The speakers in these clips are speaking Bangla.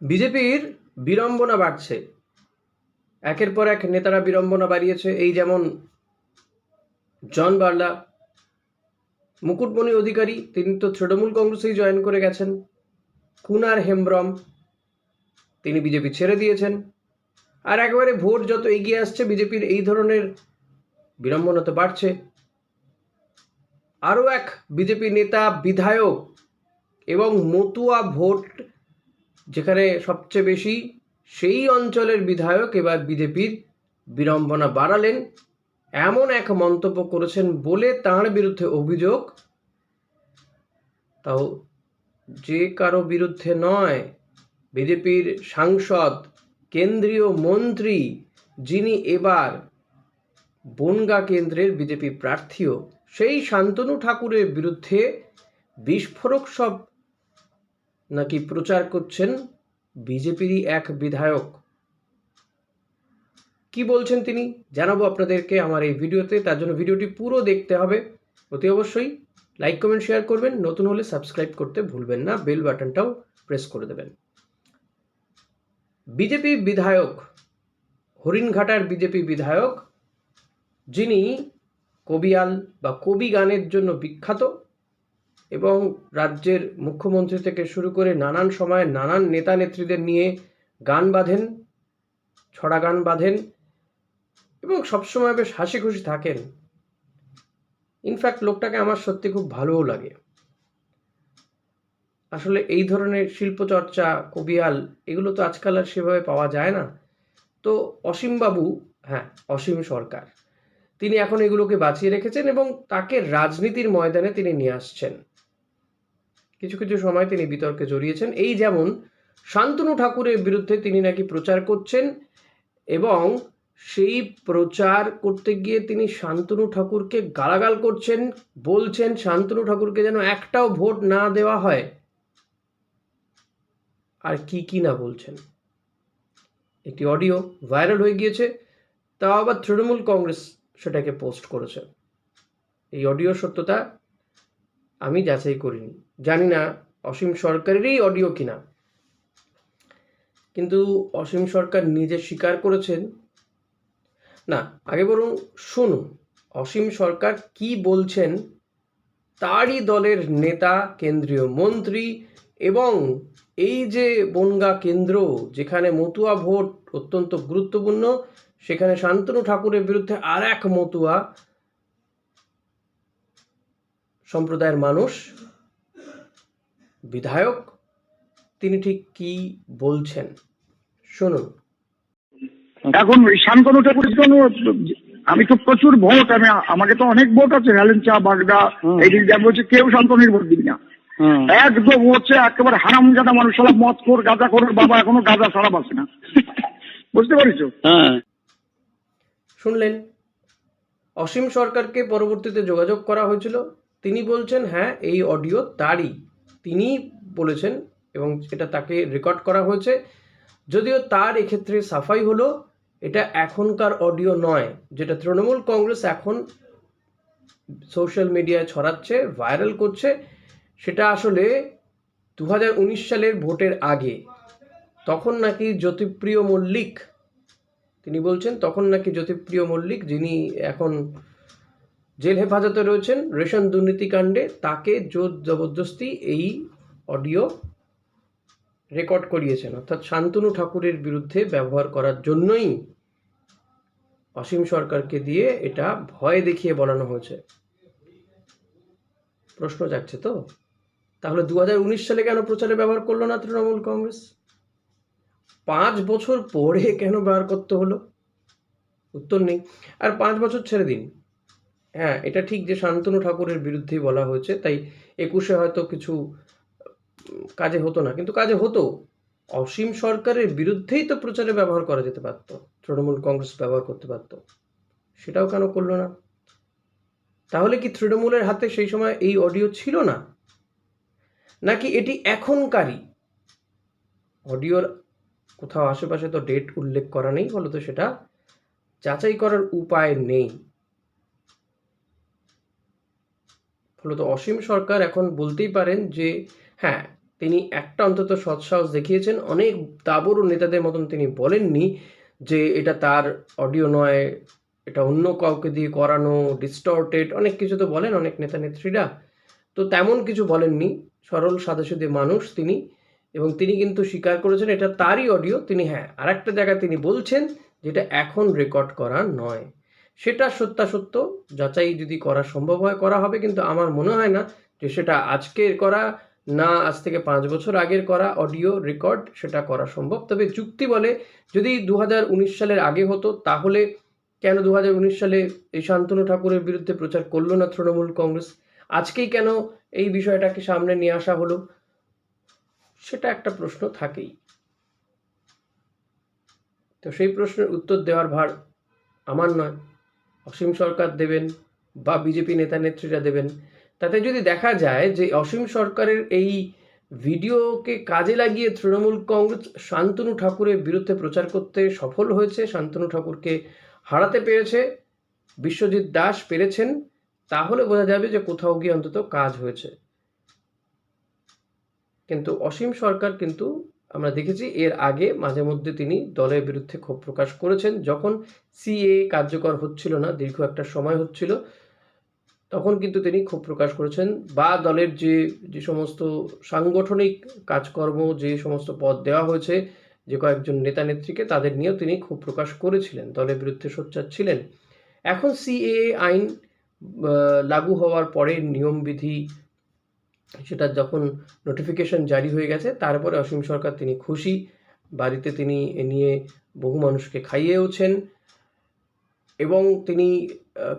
বিজেপির বিড়ম্বনা বাড়ছে। একের পর এক নেতারা বিড়ম্বনা বাড়িয়েছে। এই যেমন জন বার্লা, মুকুটমণি অধিকারী, তিনি তো তৃণমূল কংগ্রেসেই জয়েন করে গেছেন। কুনার হেমব্রম, তিনি বিজেপি ছেড়ে দিয়েছেন। আর একেবারে ভোট যত এগিয়ে আসছে, বিজেপির এই ধরনের বিড়ম্বনা তো বাড়ছে। আরও এক বিজেপি নেতা, বিধায়ক এবং মতুয়া ভোট যেখানে সবচেয়ে বেশি সেই অঞ্চলের বিধায়ক এবার বিজেপির বিড়ম্বনা বাড়ালেন। এমন এক মন্তব্য করেছেন বলে তাঁর বিরুদ্ধে অভিযোগ। তাও যে কারও বিরুদ্ধে নয়, বিজেপির সাংসদ, কেন্দ্রীয় মন্ত্রী যিনি এবার বনগা কেন্দ্রের বিজেপি প্রার্থীও, সেই শান্তনু ঠাকুরের বিরুদ্ধে বিস্ফোরক সব নাকি প্রচার করছেন বিজেপিরই এক বিধায়ক? কি বলছেন তিনি? জানাব আপনাদেরকে আমার এই ভিডিওতে। তার জন্য ভিডিওটি পুরো দেখতে হবে। অতি অবশ্যই লাইক, কমেন্ট, শেয়ার করবেন। নতুন হলে সাবস্ক্রাইব করতে ভুলবেন না। বেল বাটনটাও প্রেস করে দেবেন। বিজেপি বিধায়ক, হরিণঘাটার বিজেপি বিধায়ক, যিনি কবিয়াল বা কবি গানের জন্য বিখ্যাত এবং রাজ্যের মুখ্যমন্ত্রী থেকে শুরু করে নানান সময় নানান নেতা নেত্রীদের নিয়ে গান বাঁধেন, ছড়া গান বাঁধেন এবং সবসময় বেশ হাসি খুশি থাকেন। ইনফ্যাক্ট লোকটাকে আমার সত্যি খুব ভালোও লাগে। আসলে এই ধরনের শিল্পচর্চা, কবিয়াল, এগুলো তো আজকাল আর সেভাবে পাওয়া যায় না। তো অসীমবাবু হ্যাঁ অসীম সরকার, তিনি এখন এগুলোকে বাঁচিয়ে রেখেছেন এবং তাকে রাজনীতির ময়দানে তিনি নিয়ে আসছেন। কিছু কিছু সময় তিনি বিতর্কে জড়িয়েছেন। এই যেমন শান্তনু ঠাকুরের বিরুদ্ধে তিনি নাকি প্রচার করছেন এবং সেই প্রচার করতে গিয়ে তিনি শান্তনু ঠাকুরকে গালাগাল করছেন, বলছেন শান্তনু ঠাকুরকে যেন একটাও ভোট না দেওয়া হয়। আর কি কি না বলছেন? একটি অডিও ভাইরাল হয়ে গিয়েছে, তাও আবার তৃণমূল কংগ্রেস সেটাকে পোস্ট করেছে। এই অডিও সত্যতা আমি যাচাই করিনি। জানি না অসীম সরকারেরই অডিও কিনা। কিন্তু অসীম সরকার নিজে স্বীকার করেছেন। না, আগে বরং শুনুন, অসীম সরকার কি বলছেন তারই দলের নেতা, কেন্দ্রীয় মন্ত্রী এবং এই যে বনগা কেন্দ্র, যেখানে মতুয়া ভোট অত্যন্ত গুরুত্বপূর্ণ, সেখানে শান্তনু ঠাকুরের বিরুদ্ধে আর এক মতুয়া সম্প্রদায়ের মানুষ বিধায়ক তিনি ঠিক কি বলছেন? শুনুন। এখন শান্তনু ঠাকুরের জন্য আমি তো প্রচুর ভোট আমি আমাকে তো অনেক ভোট আছে হেলেঞ্চা বাগদা। এই দিক দিয়ে বলছে কেউ শান্তনুর ভোট দিবি না। একদম হচ্ছে একেবারে হারাম জানা মানুষ সব মদ কর গাঁজা করার বাবা এখনও গাঁজা ছাড়া বাসে না। বুঝতে পারিস হ্যাঁ। শুনলেন অসীম সরকারকে পরবর্তীতে যোগাযোগ করা হয়েছিল। তিনি বলছেন হ্যাঁ এই অডিও তারই। তিনি বলেছেন এবং এটা তাকে রেকর্ড করা হয়েছে। যদিও তার এক্ষেত্রে সাফাই হলো, এটা এখনকার অডিও নয়, যেটা তৃণমূল কংগ্রেস এখন সোশ্যাল মিডিয়ায় ছড়াচ্ছে, ভাইরাল করছে, সেটা আসলে দু হাজার উনিশ সালের ভোটের আগে। তখন নাকি জ্যোতিপ্রিয় মল্লিক, তিনি বলছেন, তখন নাকি জ্যোতিপ্রিয় মল্লিক, যিনি এখন জেল হেফাজতে রয়েছেন রেশন দুর্নীতিকাণ্ডে তাকে জোর জবরদস্তি এই অডিও রেকর্ড করিয়েছেন। অর্থাৎ শান্তনু ঠাকুরের বিরুদ্ধে ব্যবহার করার জন্যই অসীম সরকারকে দিয়ে এটা ভয় দেখিয়ে বলানো হয়েছে। প্রশ্ন যাচ্ছে তো? তাহলে দু হাজার উনিশ সালে কেন প্রচারে ব্যবহার করল না তৃণমূল কংগ্রেস? পাঁচ বছর পরে কেন ব্যবহার করতে হলো? উত্তর নেই। আর পাঁচ বছর ছেড়ে দিন। হ্যাঁ এটা ঠিক যে শান্তনু ঠাকুরের বিরুদ্ধেই বলা হয়েছে, তাই একুশে হয়তো কিছু কাজে হতো না। কিন্তু কাজে হতো। অসীম সরকারের বিরুদ্ধেই তো প্রচারে ব্যবহার করা যেতে পারত, তৃণমূল কংগ্রেস ব্যবহার করতে পারত। সেটাও কেন করল না? তাহলে কি তৃণমূলের হাতে সেই সময় এই অডিও ছিল না? নাকি এটি এখনকারই? অডিওর কোথাও আশেপাশে তো ডেট উল্লেখ করা নেই ফলত সেটা যাচাই করার উপায় নেই। ফলত অসীম সরকার এখন বলতেই পারেন যে হ্যাঁ তিনি একটা অন্তত সৎসাহস দেখিয়েছেন। অনেক দাবড় নেতাদের মতন তিনি বলেননি যে, এটা তার অডিও নয়, এটা অন্য কাউকে দিয়ে করানো ডিস্টর্টেড অনেক কিছু তো বলেন অনেক নেতা নেত্রীরা। তো তেমন কিছু বলেননি। সরল সাদাসিধে মানুষ তিনি এবং তিনি কিন্তু স্বীকার করেছেন এটা তারই অডিও। তিনি হ্যাঁ আর একটা জায়গায় তিনি বলছেন যেটা এখন রেকর্ড করা নয়। সেটা সত্যাসত্য যাচাই যদি করা সম্ভব হয়, করা হবে। কিন্তু আমার মনে হয় না যে সেটা আজকের করা না, আজ থেকে পাঁচ বছর আগের করা অডিও রেকর্ড সেটা করা সম্ভব। তবে যুক্তি বলে, যদি দু হাজার উনিশ সালের আগে হতো, তাহলে কেন দু হাজার উনিশ সালে এই শান্তনু ঠাকুরের বিরুদ্ধে প্রচার করল না তৃণমূল কংগ্রেস? আজকেই কেন এই বিষয়টাকে সামনে নিয়ে আসা হলো? সেটা একটা প্রশ্ন থাকেই। তো সেই প্রশ্নের উত্তর দেওয়ার ভার আমার নয়। অসীম সরকার দেবেন বা বিজেপি নেতা নেত্রীরা দেবেন। তাতে যদি দেখা যায় যে অসীম সরকারের এই ভিডিওকে কাজে লাগিয়ে তৃণমূল কংগ্রেস শান্তনু ঠাকুরের বিরুদ্ধে প্রচার করতে সফল হয়েছে, শান্তনু ঠাকুরকে হারাতে পেরেছে, বিশ্বজিৎ দাস পেরেছেন, তাহলে বোঝা যাবে যে কোথাও গিয়ে অন্তত কাজ হয়েছে। কিন্তু অসীম সরকার কিন্তু আমরা দেখেছি এর আগে মাঝে মধ্যে তিনি দলের বিরুদ্ধে ক্ষোভ প্রকাশ করেছেন। যখন সিএ কার্যকর হচ্ছিল না, দীর্ঘ একটা সময় হচ্ছিল, তখন কিন্তু তিনি ক্ষোভ প্রকাশ করেছেন বা দলের যে যে সমস্ত সাংগঠনিক কাজকর্ম, যে সমস্ত পদ দেওয়া হয়েছে, যে কয়েকজন নেতা নেত্রীকে, তাদের নিয়েও তিনি ক্ষোভ প্রকাশ করেছিলেন, দলের বিরুদ্ধে সোচ্চার ছিলেন। এখন সিএ আইন লাগু হওয়ার পরে নিয়মবিধি সেটা যখন নোটিফিকেশন জারি হয়ে গেছে, তারপরে অসীম সরকার তিনি খুশি। বাড়িতে তিনি এ নিয়ে বহু মানুষকে খাইয়েওছেন এবং তিনি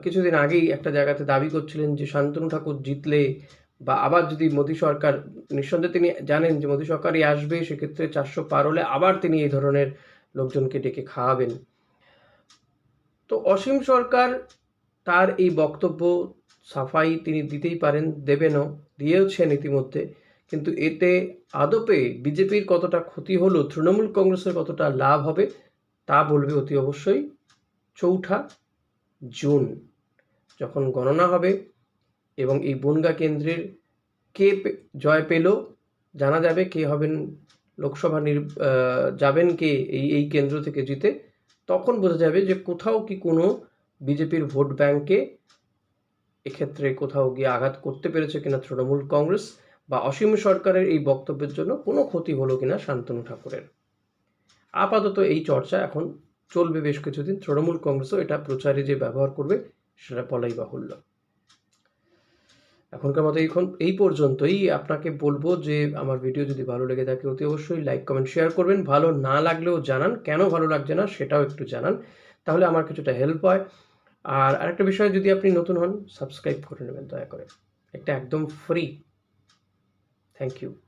কিছুদিন আগেই একটা জায়গাতে দাবি করছিলেন যে শান্তনু ঠাকুর জিতলে বা আবার যদি মোদী সরকার, নিঃসন্দেহে তিনি জানেন যে মোদী সরকারই আসবে, সেক্ষেত্রে চারশো পার হলে আবার তিনি এই ধরনের লোকজনকে ডেকে খাওয়াবেন। তো অসীম সরকার তার এই বক্তব্য সাফাই তিনি দিতেই পারেন, দেবেনও। দিয়েওছেন ইতিমধ্যে কিন্তু এতে আদপে বিজেপির কতটা ক্ষতি হলো, তৃণমূল কংগ্রেসের কতটা লাভ হবে, তা বলবে অতি অবশ্যই চৌঠা জুন। যখন গণনা হবে এবং এই বনগা কেন্দ্রের কে জয় পেল, জানা যাবে কে হবেন লোকসভা নির যাবেন কে এই এই কেন্দ্র থেকে জিতে, তখন বোঝা যাবে যে কোথাও কি কোনো বিজেপির ভোট ব্যাংকে এক্ষেত্রে কোথাও গিয়ে আঘাত করতে পেরেছে কিনা তৃণমূল কংগ্রেস বা অসীম সরকারের এই বক্তব্যের জন্য কোনো ক্ষতি হলো কিনা শান্তনু ঠাকুরের। আপাতত এই চর্চা এখন চলবে বেশ কিছুদিন, তৃণমূল কংগ্রেসও এটা প্রচারে যে ব্যবহার করবে সেটা বলাই বাহুল্য। এখনকার মতো এখন এই পর্যন্তই। আপনাকে বলব যে আমার ভিডিও যদি ভালো লেগে থাকে অতি অবশ্যই লাইক, কমেন্ট, শেয়ার করবেন। ভালো না লাগলেও জানান। কেন ভালো লাগছে না সেটাও একটু জানান। তাহলে আমার কিছুটা হেল্প হয়। আর আরেকটা বিষয়, যদি আপনি নতুন হন সাবস্ক্রাইব করে নেবেন, দয়া করে। একটা একদম ফ্রি থ্যাংক ইউ